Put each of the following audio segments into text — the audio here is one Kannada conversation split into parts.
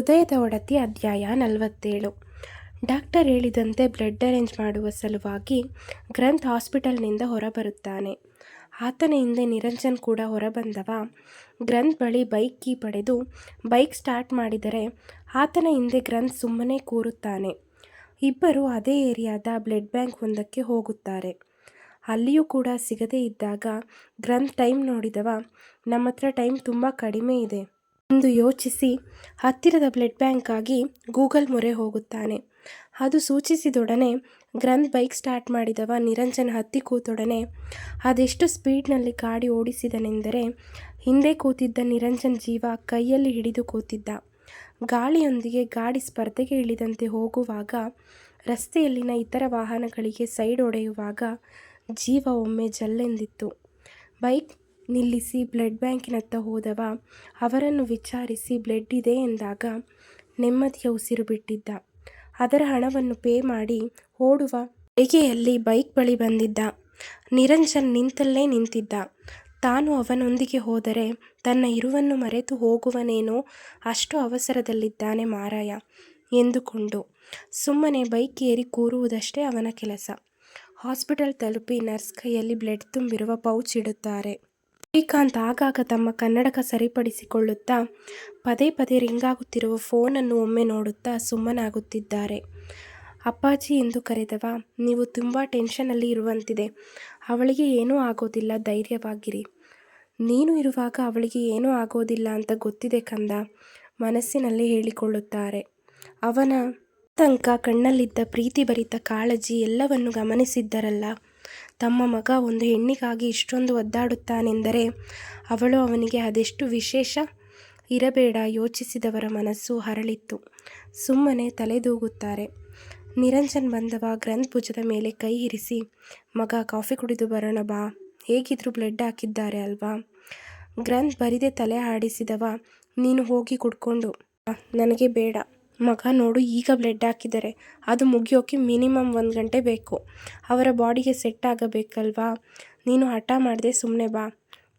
ಹೃದಯದ ಒಡತಿ ಅಧ್ಯಾಯ ನಲವತ್ತೇಳು. ಡಾಕ್ಟರ್ ಹೇಳಿದಂತೆ ಬ್ಲಡ್ ಅರೇಂಜ್ ಮಾಡುವ ಸಲುವಾಗಿ ಗ್ರಂಥ್ ಹಾಸ್ಪಿಟಲ್ನಿಂದ ಹೊರಬರುತ್ತಾನೆ. ಆತನ ಹಿಂದೆ ನಿರಂಜನ್ ಕೂಡ ಹೊರಬಂದವ. ಗ್ರಂಥ್ ಬಳಿ ಬೈಕ್ ಕೀ ಪಡೆದು ಬೈಕ್ ಸ್ಟಾರ್ಟ್ ಮಾಡಿದರೆ ಆತನ ಹಿಂದೆ ಗ್ರಂಥ್ ಸುಮ್ಮನೆ ಕೂರುತ್ತಾನೆ. ಇಬ್ಬರು ಅದೇ ಏರಿಯಾದ ಬ್ಲಡ್ ಬ್ಯಾಂಕ್ ಒಂದಕ್ಕೆ ಹೋಗುತ್ತಾರೆ. ಅಲ್ಲಿಯೂ ಕೂಡ ಸಿಗದೇ ಇದ್ದಾಗ ಗ್ರಂಥ್ ಟೈಮ್ ನೋಡಿದವ ನಮ್ಮ ಹತ್ರ ಟೈಮ್ ತುಂಬ ಕಡಿಮೆ ಇದೆ. ಎಂದು ಯೋಚಿಸಿ ಹತ್ತಿರದ ಬ್ಲಡ್ ಬ್ಯಾಂಕ್ಗಾಗಿ ಗೂಗಲ್ ಮೊರೆ ಹೋಗುತ್ತಾನೆ. ಅದು ಸೂಚಿಸಿದೊಡನೆ ಗ್ರಂಥ್ ಬೈಕ್ ಸ್ಟಾರ್ಟ್ ಮಾಡಿದವ ನಿರಂಜನ್ ಹತ್ತಿ ಕೂತೊಡನೆ ಅದೆಷ್ಟು ಸ್ಪೀಡ್ನಲ್ಲಿ ಗಾಡಿ ಓಡಿಸಿದನೆಂದರೆ ಹಿಂದೆ ಕೂತಿದ್ದ ನಿರಂಜನ್ ಜೀವ ಕೈಯಲ್ಲಿ ಹಿಡಿದು ಕೂತಿದ್ದ. ಗಾಳಿಯೊಂದಿಗೆ ಗಾಡಿ ಸ್ಪರ್ಧೆಗೆ ಇಳಿದಂತೆ ಹೋಗುವಾಗ ರಸ್ತೆಯಲ್ಲಿನ ಇತರ ವಾಹನಗಳಿಗೆ ಸೈಡ್ ಹೊಡೆಯುವಾಗ ಜೀವ ಒಮ್ಮೆ ಜಲ್ಲೆಂದಿತ್ತು. ಬೈಕ್ ನಿಲ್ಲಿಸಿ ಬ್ಲಡ್ ಬ್ಯಾಂಕಿನತ್ತ ಹೋದವ. ಅವರನ್ನು ವಿಚಾರಿಸಿ ಬ್ಲಡ್ ಇದೆ ಎಂದಾಗ ನೆಮ್ಮದಿಯ ಉಸಿರು ಬಿಟ್ಟಿದ್ದ. ಅದರ ಹಣವನ್ನು ಪೇ ಮಾಡಿ ಓಡುವ ಬೇಗೆಯಲ್ಲಿ ಬೈಕ್ ಬಳಿ ಬಂದಿದ್ದ. ನಿರಂಜನ್ ನಿಂತಲ್ಲೇ ನಿಂತಿದ್ದ. ತಾನು ಅವನೊಂದಿಗೆ ಹೋದರೆ ತನ್ನ ಇರುವನ್ನು ಮರೆತು ಹೋಗುವನೇನೋ ಅಷ್ಟು ಅವಸರದಲ್ಲಿದ್ದಾನೆ ಮಾರಾಯ ಎಂದುಕೊಂಡು ಸುಮ್ಮನೆ ಬೈಕ್ ಏರಿ ಕೂರುವುದಷ್ಟೇ ಅವನ ಕೆಲಸ. ಹಾಸ್ಪಿಟಲ್ ತಲುಪಿ ನರ್ಸ್ ಕೈಯಲ್ಲಿ ಬ್ಲಡ್ ತುಂಬಿರುವ ಪೌಚ್ ಇಡುತ್ತಾರೆ. ಶ್ರೀಕಾಂತ್ ಆಗಾಗ ತಮ್ಮ ಕನ್ನಡಕ ಸರಿಪಡಿಸಿಕೊಳ್ಳುತ್ತಾ ಪದೇ ಪದೇ ರಿಂಗಾಗುತ್ತಿರುವ ಫೋನನ್ನು ಒಮ್ಮೆ ನೋಡುತ್ತಾ ಸುಮ್ಮನಾಗುತ್ತಿದ್ದಾರೆ. ಅಪ್ಪಾಜಿ ಎಂದು ಕರೆದವ, ನೀವು ತುಂಬ ಟೆನ್ಷನಲ್ಲಿ ಇರುವಂತಿದೆ. ಅವಳಿಗೆ ಏನೂ ಆಗೋದಿಲ್ಲ, ಧೈರ್ಯವಾಗಿರಿ. ನೀನು ಇರುವಾಗ ಅವಳಿಗೆ ಏನೂ ಆಗೋದಿಲ್ಲ ಅಂತ ಗೊತ್ತಿದೆ ಕಂದ, ಮನಸ್ಸಿನಲ್ಲಿ ಹೇಳಿಕೊಳ್ಳುತ್ತಾರೆ. ಅವನ ತನಕ ಕಣ್ಣಲ್ಲಿದ್ದ ಪ್ರೀತಿಭರಿತ ಕಾಳಜಿ ಎಲ್ಲವನ್ನು ಗಮನಿಸಿದ್ದರಲ್ಲ. ತಮ್ಮ ಮಗ ಒಂದು ಹೆಣ್ಣಿಗಾಗಿ ಇಷ್ಟೊಂದು ಒದ್ದಾಡುತ್ತಾನೆಂದರೆ ಅವಳು ಅವನಿಗೆ ಅದೆಷ್ಟು ವಿಶೇಷ? ಇರಬೇಡ, ಯೋಚಿಸಿದವರ ಮನಸ್ಸು ಹರಳಿತ್ತು. ಸುಮ್ಮನೆ ತಲೆದೂಗುತ್ತಾರೆ. ನಿರಂಜನ್ ಬಂದವ ಗ್ರಂಥ್ ಭುಜದ ಮೇಲೆ ಕೈ ಇರಿಸಿ, ಮಗ, ಕಾಫಿ ಕುಡಿದು ಬರೋಣ ಬಾ. ಹೇಗಿದ್ರು ಬ್ಲಡ್ ಹಾಕಿದ್ದಾರೆ ಅಲ್ವಾ? ಗ್ರಂಥ್ ಬರಿದೆ ತಲೆ ಆಡಿಸಿದವ, ನೀನು ಹೋಗಿ ಕುಡ್ಕೊಂಡು ನನಗೆ ಬೇಡ. ಮಗ ನೋಡು, ಈಗ ಬ್ಲಡ್ ಹಾಕಿದ್ದಾರೆ. ಅದು ಮುಗಿಯೋಕೆ ಮಿನಿಮಮ್ ಒಂದು ಗಂಟೆ ಬೇಕು. ಅವರ ಬಾಡಿಗೆ ಸೆಟ್ ಆಗಬೇಕಲ್ವಾ? ನೀನು ಹಠ ಮಾಡದೆ ಸುಮ್ಮನೆ ಬಾ.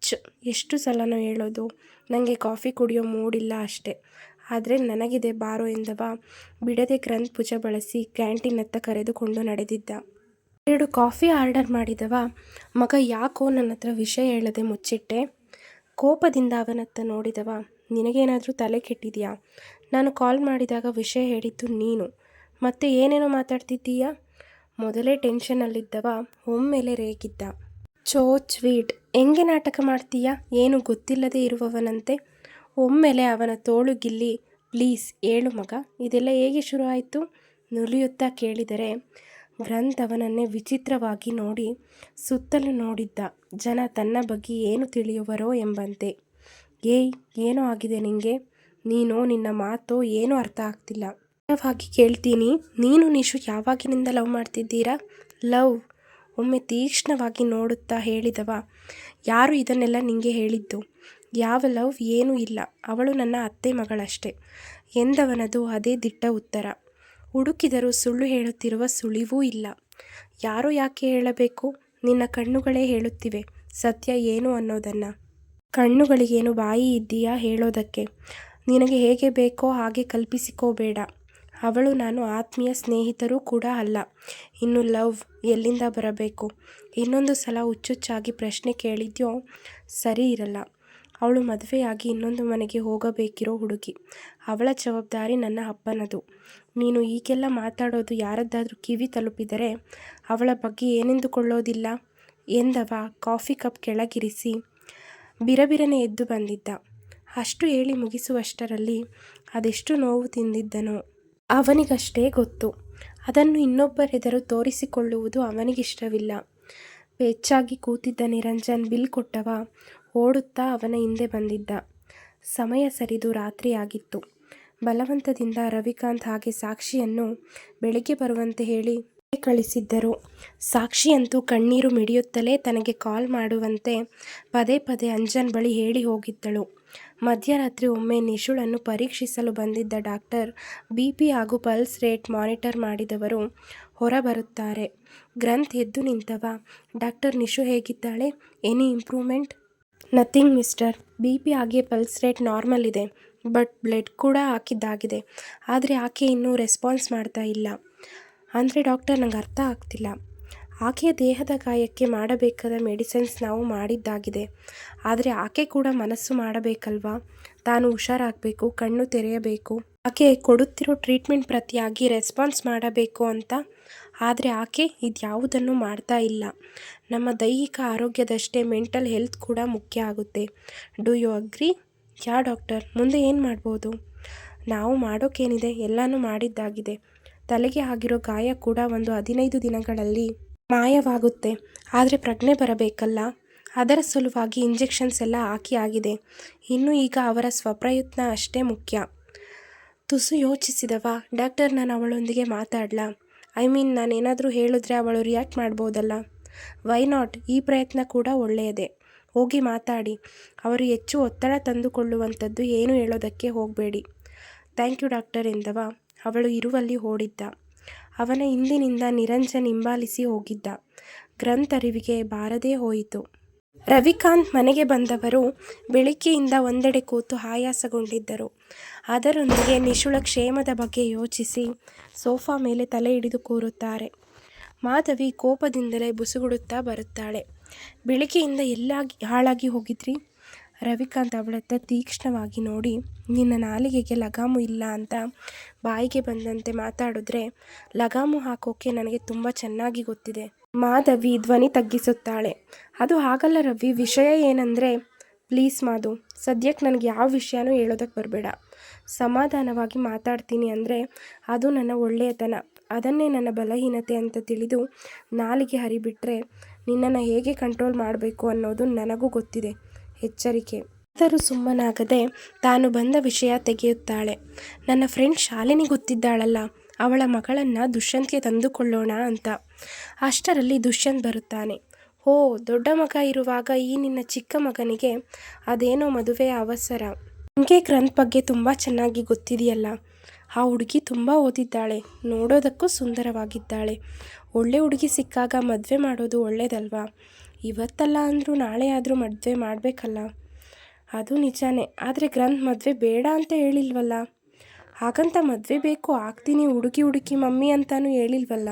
ಚ ಎಷ್ಟು ಸಲನೋ ಹೇಳೋದು. ನನಗೆ ಕಾಫಿ ಕುಡಿಯೋ ಮೂಡಿಲ್ಲ ಅಷ್ಟೇ. ಆದರೆ ನನಗಿದೆ ಬಾರೋ ಎಂದವ ಬಿಡದೆ ಗ್ರಂಥ್ ಭುಜ ಬಳಸಿ ಕ್ಯಾಂಟೀನತ್ತ ಕರೆದುಕೊಂಡು ನಡೆದಿದ್ದ. ಎರಡು ಕಾಫಿ ಆರ್ಡರ್ ಮಾಡಿದವ. ಮಗ ಯಾಕೋ ನನ್ನ ಹತ್ರ ವಿಷಯ ಹೇಳದೆ ಮುಚ್ಚಿಟ್ಟೆ. ಕೋಪದಿಂದ ಅವನತ್ತ ನೋಡಿದವ. ನಿನಗೇನಾದರೂ ತಲೆ ಕೆಟ್ಟಿದೆಯಾ? ನಾನು ಕಾಲ್ ಮಾಡಿದಾಗ ವಿಷಯ ಹೇಳಿದ್ದು ನೀನು. ಮತ್ತೆ ಏನೇನೋ ಮಾತಾಡ್ತಿದ್ದೀಯ? ಮೊದಲೇ ಟೆನ್ಷನಲ್ಲಿದ್ದವ, ಒಮ್ಮೆಲೆ ರೇಗಿದ್ದ. ಚೋ ಸ್ವೀಟ್. ಹೆಂಗೆ ನಾಟಕ ಮಾಡ್ತೀಯಾ? ಏನು ಗೊತ್ತಿಲ್ಲದೆ ಇರುವವನಂತೆ. ಒಮ್ಮೆಲೆ ಅವನ ತೋಳು ಗಿಲ್ಲಿ, ಪ್ಲೀಸ್ ಏಳು ಮಗ, ಇದೆಲ್ಲ ಹೇಗೆ ಶುರು ಆಯಿತು ನುಲಿಯುತ್ತಾ ಕೇಳಿದರೆ, ಗ್ರಂಥ್ ಅವನನ್ನೇ ವಿಚಿತ್ರವಾಗಿ ನೋಡಿ ಸುತ್ತಲೂ ನೋಡಿದ್ದ. ಜನ ತನ್ನ ಬಗ್ಗೆ ಏನು ತಿಳಿಯುವರೋ ಎಂಬಂತೆ. ಏಯ್, ಏನೋ ಆಗಿದೆ ನಿಂಗೆ? ನೀನು ನಿನ್ನ ಮಾತು ಏನೂ ಅರ್ಥ ಆಗ್ತಿಲ್ಲ. ವಾಗಿ ಕೇಳ್ತೀನಿ, ನೀನು ನಿಶು ಯಾವಾಗಿನಿಂದ ಲವ್ ಮಾಡ್ತಿದ್ದೀರಾ? ಲವ್, ಒಮ್ಮೆ ತೀಕ್ಷ್ಣವಾಗಿ ನೋಡುತ್ತಾ ಹೇಳಿದವ. ಯಾರು ಇದನ್ನೆಲ್ಲ ನಿಂಗೆ ಹೇಳಿದ್ದು? ಯಾವ ಲವ್ ಏನೂ ಇಲ್ಲ. ಅವಳು ನನ್ನ ಅತ್ತೆ ಮಗಳಷ್ಟೇ. ಎಂದವನದು ಅದೇ ದಿಟ್ಟ ಉತ್ತರ. ಹುಡುಕಿದರೂ ಸುಳ್ಳು ಹೇಳುತ್ತಿರುವ ಸುಳಿವೂ ಇಲ್ಲ. ಯಾರು ಯಾಕೆ ಹೇಳಬೇಕು? ನಿನ್ನ ಕಣ್ಣುಗಳೇ ಹೇಳುತ್ತಿವೆ. ಸತ್ಯ ಏನು ಅನ್ನೋದನ್ನು. ಕಣ್ಣುಗಳಿಗೇನು ಬಾಯಿ ಇದ್ದೀಯಾ ಹೇಳೋದಕ್ಕೆ? ನಿನಗೆ ಹೇಗೆ ಬೇಕೋ ಹಾಗೆ ಕಲ್ಪಿಸಿಕೋಬೇಡ. ಅವಳು ನಾನು ಆತ್ಮೀಯ ಸ್ನೇಹಿತರೂ ಕೂಡ ಅಲ್ಲ. ಇನ್ನು ಲವ್ ಎಲ್ಲಿಂದ ಬರಬೇಕು? ಇನ್ನೊಂದು ಸಲ ಹುಚ್ಚುಚ್ಚಾಗಿ ಪ್ರಶ್ನೆ ಕೇಳಿದ್ಯೋ? ಸರಿ ಇರಲ್ಲ. ಅವಳು ಮದುವೆಯಾಗಿ ಇನ್ನೊಂದು ಮನೆಗೆ ಹೋಗಬೇಕಿರೋ ಹುಡುಗಿ. ಅವಳ ಜವಾಬ್ದಾರಿ ನನ್ನ ಅಪ್ಪನದು. ನೀನು ಈಗೆಲ್ಲ ಮಾತಾಡೋದು ಯಾರದ್ದಾದರೂ ಕಿವಿ ತಲುಪಿದರೆ ಅವಳ ಬಗ್ಗೆ ಏನೆಂದುಕೊಳ್ಳೋದಿಲ್ಲ ಎಂದವ ಕಾಫಿ ಕಪ್ ಕೆಳಗಿರಿಸಿ ಬಿರಬಿರನೆ ಎದ್ದು ಬಂದಿದ್ದ. ಅಷ್ಟು ಹೇಳಿ ಮುಗಿಸುವಷ್ಟರಲ್ಲಿ ಅದೆಷ್ಟು ನೋವು ತಿಂದಿದ್ದನೋ ಅವನಿಗಷ್ಟೇ ಗೊತ್ತು. ಅದನ್ನು ಇನ್ನೊಬ್ಬರೆದರು ತೋರಿಸಿಕೊಳ್ಳುವುದು ಅವನಿಗಿಷ್ಟವಿಲ್ಲ. ಹೆಚ್ಚಾಗಿ ಕೂತಿದ್ದ ನಿರಂಜನ್ ಬಿಲ್ ಕೊಟ್ಟವ ಓಡುತ್ತಾ ಅವನ ಹಿಂದೆ ಬಂದಿದ್ದ. ಸಮಯ ಸರಿದು ರಾತ್ರಿಯಾಗಿತ್ತು ಬಲವಂತದಿಂದ ರವಿಕಾಂತ್ ಹಾಗೆ ಸಾಕ್ಷಿಯನ್ನು ಬೆಳಿಗ್ಗೆ ಬರುವಂತೆ ಹೇಳಿ ಕಳಿಸಿದ್ದರು. ಸಾಕ್ಷಿಯಂತೂ ಕಣ್ಣೀರು ಮಿಡಿಯುತ್ತಲೇ ತನಗೆ ಕಾಲ್ ಮಾಡುವಂತೆ ಪದೇ ಪದೇ ಅಂಜನ್ ಬಳಿ ಹೇಳಿ ಹೋಗಿದ್ದಳು. ಮಧ್ಯರಾತ್ರಿ ಒಮ್ಮೆ ನಿಶುಳನ್ನು ಪರೀಕ್ಷಿಸಲು ಬಂದಿದ್ದ ಡಾಕ್ಟರ್, ಬಿ ಪಿ ಹಾಗೂ ಪಲ್ಸ್ ರೇಟ್ ಮಾನಿಟರ್ ಮಾಡಿದವರು ಹೊರಬರುತ್ತಾರೆ. ಗ್ರಂಥ್ ಎದ್ದು ನಿಂತವ. Doctor Nishu ಹೇಗಿದ್ದಾಳೆ? Any improvement? Nothing mister. B P ಹಾಗೆ ಪಲ್ಸ್ ರೇಟ್ ನಾರ್ಮಲ್ ಇದೆ, ಬಟ್ ಬ್ಲಡ್ ಕೂಡ ಹಾಕಿದ್ದಾಗಿದೆ. ಆದರೆ ಆಕೆ ಇನ್ನೂ ರೆಸ್ಪಾನ್ಸ್ ಮಾಡ್ತಾ ಇಲ್ಲ. ಅಂದರೆ ಡಾಕ್ಟರ್ ನಂಗೆ ಅರ್ಥ ಆಗ್ತಿಲ್ಲ. ಆಕೆಯ ದೇಹದ ಗಾಯಕ್ಕೆ ಮಾಡಬೇಕಾದ ಮೆಡಿಸಿನ್ಸ್ ನಾವು ಮಾಡಿದ್ದಾಗಿದೆ. ಆದರೆ ಆಕೆ ಕೂಡ ಮನಸ್ಸು ಮಾಡಬೇಕಲ್ವಾ? ತಾನು ಹುಷಾರಾಗಬೇಕು, ಕಣ್ಣು ತೆರೆಯಬೇಕು. ಆಕೆ ಕೊಡುತ್ತಿರೋ ಟ್ರೀಟ್ಮೆಂಟ್ ಪ್ರತಿಯಾಗಿ ರೆಸ್ಪಾನ್ಸ್ ಮಾಡಬೇಕು ಅಂತ. ಆದರೆ ಆಕೆ ಇದ್ಯಾವುದನ್ನು ಮಾಡ್ತಾ ಇಲ್ಲ. ನಮ್ಮ ದೈಹಿಕ ಆರೋಗ್ಯದಷ್ಟೇ ಮೆಂಟಲ್ ಹೆಲ್ತ್ ಕೂಡ ಮುಖ್ಯ ಆಗುತ್ತೆ. Do you agree? Yeah doctor? ಮುಂದೆ ಏನು ಮಾಡ್ಬೋದು? ನಾವು ಮಾಡೋಕ್ಕೇನಿದೆ ಎಲ್ಲನೂ ಮಾಡಿದ್ದಾಗಿದೆ. ತಲೆಗೆ ಆಗಿರೋ ಗಾಯ ಕೂಡ ಒಂದು ಹದಿನೈದು ದಿನಗಳಲ್ಲಿ ಮಾಯವಾಗುತ್ತೆ. ಆದರೆ ಪ್ರಜ್ಞೆ ಬರಬೇಕಲ್ಲ? ಅದರ ಸಲುವಾಗಿ ಇಂಜೆಕ್ಷನ್ಸ್ ಎಲ್ಲ ಹಾಕಿ ಆಗಿದೆ. ಇನ್ನು ಈಗ ಅವರ ಸ್ವಪ್ರಯತ್ನ ಅಷ್ಟೇ ಮುಖ್ಯ. ತುಸು ಯೋಚಿಸಿದವ, ಡಾಕ್ಟರ್ ನಾನು ಅವಳೊಂದಿಗೆ ಮಾತಾಡಲ? ಐ ಮೀನ್ ನಾನು ಏನಾದರೂ ಹೇಳಿದ್ರೆ ಅವಳು ರಿಯಾಕ್ಟ್ ಮಾಡ್ಬೋದಲ್ಲ? ವೈ ನಾಟ್ ಈ ಪ್ರಯತ್ನ ಕೂಡ ಒಳ್ಳೆಯದೇ. ಹೋಗಿ ಮಾತಾಡಿ. ಅವರು ಹೆಚ್ಚು ಒತ್ತಡ ತಂದುಕೊಳ್ಳುವಂಥದ್ದು ಏನು ಹೇಳೋದಕ್ಕೆ ಹೋಗಬೇಡಿ. ಥ್ಯಾಂಕ್ ಯು ಡಾಕ್ಟರ್ ಎಂದವ. ಅವಳು ಇರುವಲ್ಲಿ ಓಡಿದ್ದ. ಅವನ ಹಿಂದಿನಿಂದ ನಿರಂಜನ್ ಹಿಂಬಾಲಿಸಿ ಹೋಗಿದ್ದ. ಗ್ರಂಥರಿವಿಗೆ ಬಾರದೇ ಹೋಯಿತು. ರವಿಕಾಂತ್ ಮನೆಗೆ ಬಂದವರು ಬೆಳಿಗ್ಗೆಯಿಂದ ಒಂದೆಡೆ ಕೂತು ಆಯಾಸಗೊಂಡಿದ್ದರು. ಅದರೊಂದಿಗೆ ನಿಶುಳ ಕ್ಷೇಮದ ಬಗ್ಗೆ ಯೋಚಿಸಿ ಸೋಫಾ ಮೇಲೆ ತಲೆ ಹಿಡಿದು ಕೂರುತ್ತಾರೆ. ಮಾಧವಿ ಕೋಪದಿಂದಲೇ ಬುಸುಗುಡುತ್ತಾ ಬರುತ್ತಾಳೆ. ಬೆಳಿಗ್ಗೆಯಿಂದ ಎಲ್ಲಾಗಿ ಹಾಳಾಗಿ ಹೋಗಿದ್ರಿ? ರವಿಕಾಂತ್ ಅವಳತ್ತ ತೀಕ್ಷ್ಣವಾಗಿ ನೋಡಿ, ನಿನ್ನ ನಾಲಿಗೆಗೆ ಲಗಾಮು ಇಲ್ಲ ಅಂತ ಬಾಯಿಗೆ ಬಂದಂತೆ ಮಾತಾಡಿದ್ರೆ, ಲಗಾಮು ಹಾಕೋಕೆ ನನಗೆ ತುಂಬ ಚೆನ್ನಾಗಿ ಗೊತ್ತಿದೆ. ಮಾಧವಿ ಧ್ವನಿ ತಗ್ಗಿಸುತ್ತಾಳೆ. ಅದು ಹಾಗಲ್ಲ ರವಿ, ವಿಷಯ ಏನಂದರೆ ಪ್ಲೀಸ್ ಮಾಧು, ಸದ್ಯಕ್ಕೆ ನನಗೆ ಯಾವ ವಿಷಯನೂ ಹೇಳೋದಕ್ಕೆ ಬರಬೇಡ. ಸಮಾಧಾನವಾಗಿ ಮಾತಾಡ್ತೀನಿ ಅಂದರೆ, ಅದು ನನ್ನ ಒಳ್ಳೆಯತನ. ಅದನ್ನೇ ನನ್ನ ಬಲಹೀನತೆ ಅಂತ ತಿಳಿದು ನಾಲಿಗೆ ಹರಿಬಿಟ್ರೆ, ನಿನ್ನನ್ನು ಹೇಗೆ ಕಂಟ್ರೋಲ್ ಮಾಡಬೇಕು ಅನ್ನೋದು ನನಗೂ ಗೊತ್ತಿದೆ. ಎಚ್ಚರಿಕೆ. ಆದರೂ ಸುಮ್ಮನಾಗದೆ ತಾನು ಬಂದ ವಿಷಯ ತೆಗೆಯುತ್ತಾಳೆ. ನನ್ನ ಫ್ರೆಂಡ್ ಶಾಲಿನಿ ಗೊತ್ತಿದ್ದಾಳಲ್ಲ, ಅವಳ ಮಗಳನ್ನು ದುಷ್ಯಂತ್ಗೆ ತಂದುಕೊಳ್ಳೋಣ ಅಂತ. ಅಷ್ಟರಲ್ಲಿ ದುಷ್ಯಂತ್ ಬರುತ್ತಾನೆ. ಓ ದೊಡ್ಡ ಮಗ ಇರುವಾಗ ಈ ನಿನ್ನ ಚಿಕ್ಕ ಮಗನಿಗೆ ಅದೇನೋ ಮದುವೆ ಅವಸರ. ನಿಮಗೆ ಗ್ರಂಥ್ ಬಗ್ಗೆ ತುಂಬ ಚೆನ್ನಾಗಿ ಗೊತ್ತಿದೆಯಲ್ಲ. ಆ ಹುಡುಗಿ ತುಂಬ ಓದಿದ್ದಾಳೆ, ನೋಡೋದಕ್ಕೂ ಸುಂದರವಾಗಿದ್ದಾಳೆ. ಒಳ್ಳೆ ಹುಡುಗಿ ಸಿಕ್ಕಾಗ ಮದುವೆ ಮಾಡೋದು ಒಳ್ಳೇದಲ್ವಾ? ಇವತ್ತಲ್ಲ ಅಂದರೂ ನಾಳೆ ಆದರೂ ಮದುವೆ ಮಾಡಬೇಕಲ್ಲ. ಅದು ನಿಜಾನೇ. ಆದರೆ ಗ್ರಂಥ್ ಮದುವೆ ಬೇಡ ಅಂತ ಹೇಳಿಲ್ವಲ್ಲ? ಹಾಗಂತ ಮದುವೆ ಬೇಕು, ಆಗ್ತೀನಿ, ಹುಡುಕಿ ಹುಡುಕಿ ಮಮ್ಮಿ ಅಂತಲೂ ಹೇಳಿಲ್ವಲ್ಲ?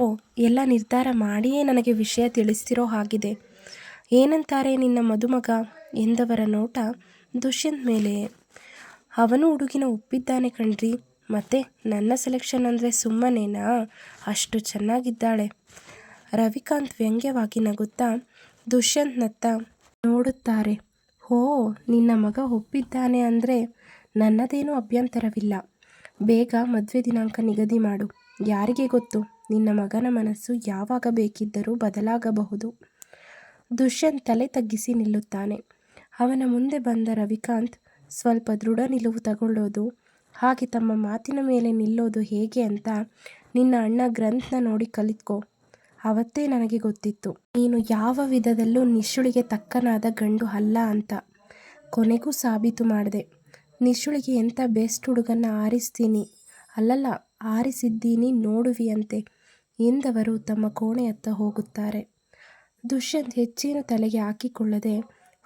ಓ, ಎಲ್ಲ ನಿರ್ಧಾರ ಮಾಡಿಯೇ ನನಗೆ ವಿಷಯ ತಿಳಿಸ್ತಿರೋ ಹಾಗಿದೆ. ಏನಂತಾರೆ ನಿನ್ನ ಮದುಮಗ? ಎಂದವರ ನೋಟ ದುಷ್ಯಂತ್ ಮೇಲೆ. ಅವನು ಹುಡುಗಿನ ಒಪ್ಪಿದ್ದಾನೆ ಕಣ್ರಿ. ಮತ್ತೆ ನನ್ನ ಸೆಲೆಕ್ಷನ್ ಅಂದರೆ ಸುಮ್ಮನೇನಾ? ಅಷ್ಟು ಚೆನ್ನಾಗಿದ್ದಾಳೆ. ರವಿಕಾಂತ್ ವ್ಯಂಗ್ಯವಾಗಿ ನಗುತ್ತಾ ದುಷ್ಯಂತ್ನತ್ತ ನೋಡುತ್ತಾರೆ. ಹೋ, ನಿನ್ನ ಮಗ ಒಪ್ಪಿದ್ದಾನೆ ಅಂದರೆ ನನ್ನದೇನೂ ಅಭ್ಯಂತರವಿಲ್ಲ. ಬೇಗ ಮದುವೆ ದಿನಾಂಕ ನಿಗದಿ ಮಾಡು. ಯಾರಿಗೆ ಗೊತ್ತು? ನಿನ್ನ ಮಗನ ಮನಸ್ಸು ಯಾವಾಗ ಬೇಕಿದ್ದರೂ ಬದಲಾಗಬಹುದು. ದುಷ್ಯಂತ್ ತಲೆ ತಗ್ಗಿಸಿ ನಿಲ್ಲುತ್ತಾನೆ. ಅವನ ಮುಂದೆ ಬಂದ ರವಿಕಾಂತ್ ಸ್ವಲ್ಪ ದೃಢ ನಿಲುವು ತಗೊಳ್ಳೋದು, ಹಾಗೆ ತಮ್ಮ ಮಾತಿನ ಮೇಲೆ ನಿಲ್ಲೋದು ಹೇಗೆ ಅಂತ ನಿನ್ನ ಅಣ್ಣ ಗ್ರಂಥನ ನೋಡಿ ಕಲಿತ್ಕೋ. ಅವತ್ತೇ ನನಗೆ ಗೊತ್ತಿತ್ತು. ನೀನು ಯಾವ ವಿಧದಲ್ಲೂ ನಿಶುಳಿಗೆ ತಕ್ಕನಾದ ಗಂಡು ಅಲ್ಲ ಅಂತ. ಕೊನೆಗೂ ಸಾಬೀತು ಮಾಡಿದೆ. ನಿಶುಳಿಗೆ ಎಂಥ ಬೆಸ್ಟ್ ಹುಡುಗನ್ನ ಆರಿಸ್ತೀನಿ. ಅಲ್ಲಲ್ಲ, ಆರಿಸಿದ್ದೀನಿ ನೋಡುವಿಯಂತೆ ಎಂದವರು ತಮ್ಮ ಕೋಣೆಯತ್ತ ಹೋಗುತ್ತಾರೆ. ದುಷ್ಯಂತ್ ಹೆಚ್ಚೇನು ತಲೆಗೆ ಹಾಕಿಕೊಳ್ಳದೆ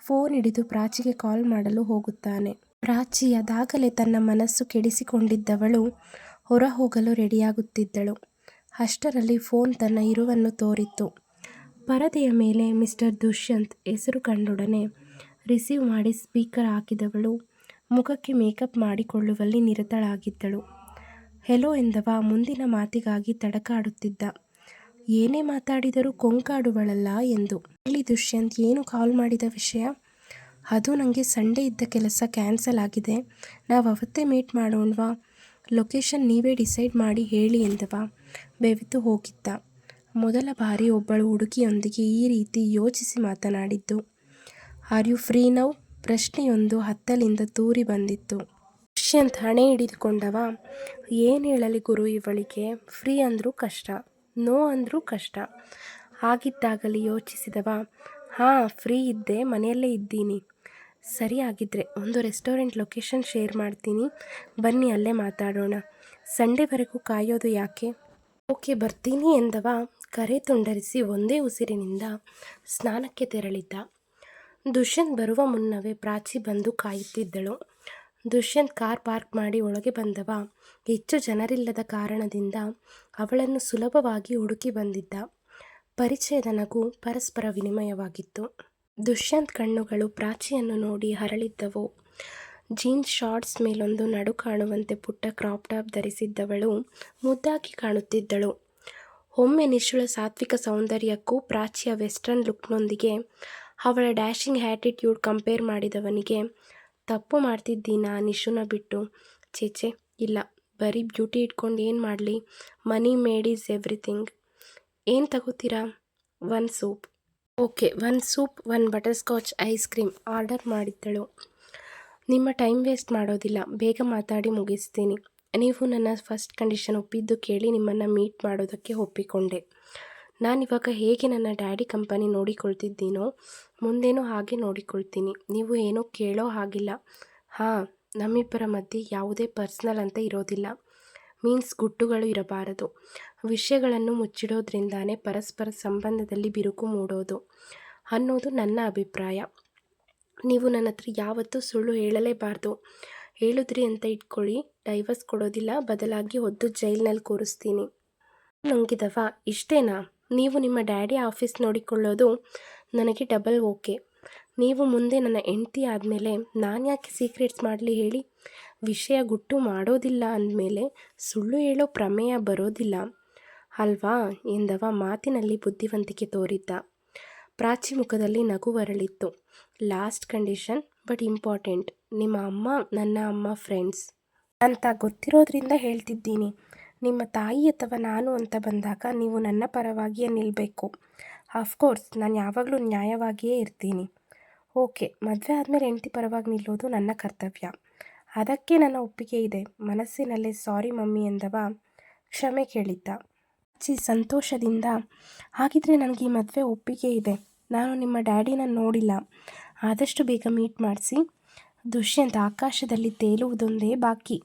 ಫೋನ್ ಹಿಡಿದು ಪ್ರಾಚಿಗೆ ಕಾಲ್ ಮಾಡಲು ಹೋಗುತ್ತಾನೆ. ಪ್ರಾಚಿ ಅದಾಗಲೇ ತನ್ನ ಮನಸ್ಸು ಕೆಡಿಸಿಕೊಂಡಿದ್ದವಳು ಹೊರ ಹೋಗಲು ರೆಡಿಯಾಗುತ್ತಿದ್ದಳು. ಅಷ್ಟರಲ್ಲಿ ಫೋನ್ ತನ್ನ ಇರುವನ್ನು ತೋರಿತ್ತು. ಪರದೆಯ ಮೇಲೆ ಮಿಸ್ಟರ್ ದುಷ್ಯಂತ್ ಹೆಸರು ಕಂಡೊಡನೆ ರಿಸೀವ್ ಮಾಡಿ ಸ್ಪೀಕರ್ ಹಾಕಿದವಳು. ಮುಖಕ್ಕೆ ಮೇಕಪ್ ಮಾಡಿಕೊಳ್ಳುವಲ್ಲಿ ನಿರತಳಾಗಿದ್ದಳು. ಹೆಲೋ ಎಂದವ ಮುಂದಿನ ಮಾತಿಗಾಗಿ ತಡಕಾಡುತ್ತಿದ್ದ. ಏನೇ ಮಾತಾಡಿದರೂ ಕೊಂಕಾಡುವಳಲ್ಲ ಎಂದು. ಹೇಳಿ ದುಷ್ಯಂತ್, ಏನು ಕಾಲ್ ಮಾಡಿದ ವಿಷಯ? ಅದು ನನಗೆ ಸಂಡೇ ಇದ್ದ ಕೆಲಸ ಕ್ಯಾನ್ಸಲ್ ಆಗಿದೆ. ನಾವು ಅವತ್ತೇ ಮೀಟ್ ಮಾಡೋಣವಾ? ಲೊಕೇಶನ್ ನೀವೇ ಡಿಸೈಡ್ ಮಾಡಿ ಹೇಳಿ ಎಂದವ. ಬೆವೆತು ಹೋಗಿದ್ದ. ಮೊದಲ ಬಾರಿ ಒಬ್ಬಳು ಹುಡುಗಿಯೊಂದಿಗೆ ಈ ರೀತಿ ಯೋಚಿಸಿ ಮಾತನಾಡಿದ್ದು. ಆರ್ ಯು ಫ್ರೀ ನೌ ಪ್ರಶ್ನೆಯೊಂದು ಹತ್ತಲಿಂದ ತೂರಿ ಬಂದಿತ್ತು. ದುಷ್ಯಂತ್ ಹಣೆ ಹಿಡಿದುಕೊಂಡವ? ಏನು ಹೇಳಲಿ ಗುರು ಇವಳಿಗೆ? ಫ್ರೀ ಅಂದರೂ ಕಷ್ಟ ನೋ ಅಂದರೂ ಕಷ್ಟ. ಆಗಿದ್ದಾಗಲಿ ಯೋಚಿಸಿದವ? ಹಾಂ ಫ್ರೀ ಇದ್ದೆ, ಮನೆಯಲ್ಲೇ ಇದ್ದೀನಿ. ಸರಿ ಆಗಿದ್ದರೆ ಒಂದು ರೆಸ್ಟೋರೆಂಟ್ ಲೊಕೇಶನ್ ಶೇರ್ ಮಾಡ್ತೀನಿ. ಬನ್ನಿ ಅಲ್ಲೇ ಮಾತಾಡೋಣ. ಸಂಡೇವರೆಗೂ ಕಾಯೋದು ಯಾಕೆ? ಓಕೆ, ಬರ್ತೀನಿ ಎಂದವ. ಕರೆ ತುಂಡರಿಸಿ ಒಂದೇ ಉಸಿರಿನಿಂದ ಸ್ನಾನಕ್ಕೆ ತೆರಳಿದ್ದ. ದುಷ್ಯಂತ್ ಬರುವ ಮುನ್ನವೇ ಪ್ರಾಚಿ ಬಂದು ಕಾಯುತ್ತಿದ್ದಳು. ದುಷ್ಯಂತ್ ಕಾರ್ ಪಾರ್ಕ್ ಮಾಡಿ ಒಳಗೆ ಬಂದವ. ಹೆಚ್ಚು ಜನರಿಲ್ಲದ ಕಾರಣದಿಂದ ಅವಳನ್ನು ಸುಲಭವಾಗಿ ಹುಡುಕಿ ಬಂದಿದ್ದ. ಪರಿಚಯದ ನಗು ಪರಸ್ಪರ ವಿನಿಮಯವಾಗಿತ್ತು. ದುಷ್ಯಂತ್ ಕಣ್ಣುಗಳು ಪ್ರಾಚಿಯನ್ನು ನೋಡಿ ಹರಳಿದ್ದವು. ಜೀನ್ಸ್ ಶಾರ್ಟ್ಸ್ ಮೇಲೊಂದು ನಡು ಕಾಣುವಂತೆ ಪುಟ್ಟ ಕ್ರಾಪ್ ಟಾಪ್ ಧರಿಸಿದ್ದವಳು ಮುದ್ದಾಗಿ ಕಾಣುತ್ತಿದ್ದಳು. ಒಮ್ಮೆ ನಿಶ್ಚಳ ಸಾತ್ವಿಕ ಸೌಂದರ್ಯಕ್ಕೂ ಪ್ರಾಚ್ಯ ವೆಸ್ಟರ್ನ್ ಲುಕ್ನೊಂದಿಗೆ ಅವಳ ಡ್ಯಾಶಿಂಗ್ ಆ್ಯಟಿಟ್ಯೂಡ್ ಕಂಪೇರ್ ಮಾಡಿದವನಿಗೆ, ತಪ್ಪು ಮಾಡ್ತಿದ್ದೀನಾ ನಿಶುನ ಬಿಟ್ಟು? ಚೇಚೆ ಇಲ್ಲ, ಬರೀ ಬ್ಯೂಟಿ ಇಟ್ಕೊಂಡು ಏನು ಮಾಡಲಿ? Money made is everything. ಏನು ತಗೋತೀರಾ? One soup. Okay, one soup, one butterscotch ice cream order ಮಾಡಿದ್ದಳು. ನಿಮ್ಮ ಟೈಮ್ ವೇಸ್ಟ್ ಮಾಡೋದಿಲ್ಲ, ಬೇಗ ಮಾತಾಡಿ ಮುಗಿಸ್ತೀನಿ. ನೀವು ನನ್ನ ಫಸ್ಟ್ ಕಂಡೀಷನ್ ಒಪ್ಪಿದ್ದು ಕೇಳಿ ನಿಮ್ಮನ್ನು ಮೀಟ್ ಮಾಡೋದಕ್ಕೆ ಒಪ್ಪಿಕೊಂಡೆ. ನಾನಿವಾಗ ಹೇಗೆ ನನ್ನ ಡ್ಯಾಡಿ ಕಂಪನಿ ನೋಡಿಕೊಳ್ತಿದ್ದೀನೋ, ಮುಂದೇನೂ ಹಾಗೆ ನೋಡಿಕೊಳ್ತೀನಿ. ನೀವು ಏನೂ ಕೇಳೋ ಹಾಗಿಲ್ಲ. ಹಾಂ, ನಮ್ಮಿಬ್ಬರ ಮಧ್ಯೆ ಯಾವುದೇ ಪರ್ಸ್ನಲ್ ಅಂತ ಇರೋದಿಲ್ಲ. ಮೀನ್ಸ್ ಗುಟ್ಟುಗಳು ಇರಬಾರದು. ವಿಷಯಗಳನ್ನು ಮುಚ್ಚಿಡೋದ್ರಿಂದಾನೇ ಪರಸ್ಪರ ಸಂಬಂಧದಲ್ಲಿ ಬಿರುಕು ಮೂಡೋದು ಅನ್ನೋದು ನನ್ನ ಅಭಿಪ್ರಾಯ. ನೀವು ನನ್ನ ಹತ್ರ ಯಾವತ್ತೂ ಸುಳ್ಳು ಹೇಳಲೇಬಾರ್ದು. ಹೇಳಿದ್ರಿ ಅಂತ ಇಟ್ಕೊಳ್ಳಿ. ಡೈವರ್ಸ್ ಕೊಡೋದಿಲ್ಲ. ಬದಲಾಗಿ ಹೊದ್ದು ಜೈಲ್ನಲ್ಲಿ ಕೂರಿಸ್ತೀನಿ. ನುಂಗಿದವ. ಇಷ್ಟೇನಾ? ನೀವು ನಿಮ್ಮ ಡ್ಯಾಡಿ ಆಫೀಸ್ ನೋಡಿಕೊಳ್ಳೋದು ನನಗೆ ಡಬಲ್ ಓಕೆ. ನೀವು ಮುಂದೆ ನನ್ನ ಹೆಂಡ್ತಿ ಆದಮೇಲೆ ನಾನು ಯಾಕೆ ಸೀಕ್ರೆಟ್ಸ್ ಮಾಡಲಿ ಹೇಳಿ? ವಿಷಯ ಗುಟ್ಟು ಮಾಡೋದಿಲ್ಲ ಅಂದಮೇಲೆ ಸುಳ್ಳು ಹೇಳೋ ಪ್ರಮೇಯ ಬರೋದಿಲ್ಲ. ಅಲ್ವಾ? ಎಂದವ ಮಾತಿನಲ್ಲಿ ಬುದ್ಧಿವಂತಿಕೆ ತೋರಿದ್ದ. ಪ್ರಾಚಿ ಮುಖದಲ್ಲಿ ನಗು ಅರಳಿತ್ತು ಲಾಸ್ಟ್ ಕಂಡೀಷನ್, ಬಟ್ ಇಂಪಾರ್ಟೆಂಟ್. ನಿಮ್ಮ ಅಮ್ಮ, ನನ್ನ ಅಮ್ಮ, ಫ್ರೆಂಡ್ಸ್. ಅಂತ ಗೊತ್ತಿರೋದ್ರಿಂದ ಹೇಳ್ತಿದ್ದೀನಿ. ನಿಮ್ಮ ತಾಯಿ ಅಥವಾ ನಾನು ಅಂತ ಬಂದಾಗ ನೀವು ನನ್ನ ಪರವಾಗಿಯೇ ನಿಲ್ಲಬೇಕು ಆಫ್ಕೋರ್ಸ್ ನಾನು ಯಾವಾಗಲೂ ನ್ಯಾಯವಾಗಿಯೇ ಇರ್ತೀನಿ. ಓಕೆ ಮದುವೆ ಆದಮೇಲೆ ಹೆಂಡತಿ ಪರವಾಗಿ ನಿಲ್ಲೋದು ನನ್ನ ಕರ್ತವ್ಯ. ಅದಕ್ಕೆ ನನ್ನ ಒಪ್ಪಿಗೆ ಇದೆ. ಮನಸ್ಸಿನಲ್ಲೇ ಸಾರಿ ಮಮ್ಮಿ ಎಂದವ ಕ್ಷಮೆ ಕೇಳಿದ್ದ. ಚಿ ಸಂತೋಷದಿಂದ, ಹಾಗಿದ್ರೆ ನನಗೆ ಈ ಮದುವೆ ಒಪ್ಪಿಗೆ ಇದೆ. ನಾನು ನಿಮ್ಮ ಡ್ಯಾಡಿನ ನೋಡಿಲ್ಲ. ಆದಷ್ಟು ಬೇಗ ಮೀಟ್ ಮಾಡಿಸಿ. ದುಷ್ಯಂತ ಆಕಾಶದಲ್ಲಿ ತೇಲುವುದೊಂದೇ ಬಾಕಿ.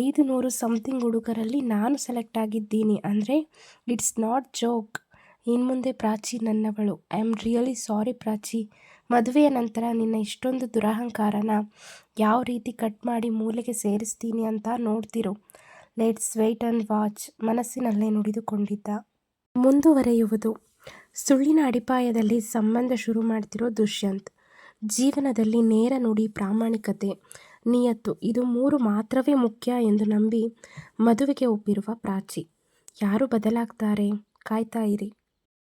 ಐದು ನೂರು ಸಮಥಿಂಗ್ ಹುಡುಗರಲ್ಲಿ ನಾನು ಸೆಲೆಕ್ಟ್ ಆಗಿದ್ದೀನಿ. ಅಂದರೆ ಇಟ್ಸ್ ನಾಟ್ ಜೋಕ್ ಇನ್ನು ಮುಂದೆ Prachi ನನ್ನವಳು. I am really sorry Prachi. ಮದುವೆಯ ನಂತರ ನಿನ್ನ ಇಷ್ಟೊಂದು ದುರಹಂಕಾರನ ಯಾವ ರೀತಿ ಕಟ್ ಮಾಡಿ ಮೂಲೆಗೆ ಸೇರಿಸ್ತೀನಿ ಅಂತ ನೋಡ್ತಿರು. ಲೆಟ್ಸ್ ವೇಟ್ ಆ್ಯಂಡ್ ವಾಚ್ ಮನಸ್ಸಿನಲ್ಲೇ ನುಡಿದುಕೊಂಡಿದ್ದ. ಮುಂದುವರೆಯುವುದು. ಸುಳ್ಳಿನ ಅಡಿಪಾಯದಲ್ಲಿ ಸಂಬಂಧ ಶುರು ಮಾಡ್ತಿರೋ ದುಷ್ಯಂತ್. ಜೀವನದಲ್ಲಿ ನೇರ ನುಡಿ ಪ್ರಾಮಾಣಿಕತೆ. ನಿಯತ್ತು. ಇದು ಮೂರು ಮಾತ್ರವೇ ಮುಖ್ಯ ಎಂದು ನಂಬಿ ಮದುವೆಗೆ ಒಪ್ಪಿರುವ ಪ್ರಾಚಿ. ಯಾರು ಬದಲಾಗ್ತಾರೆ? ಕಾಯ್ತಾ ಇರಿ.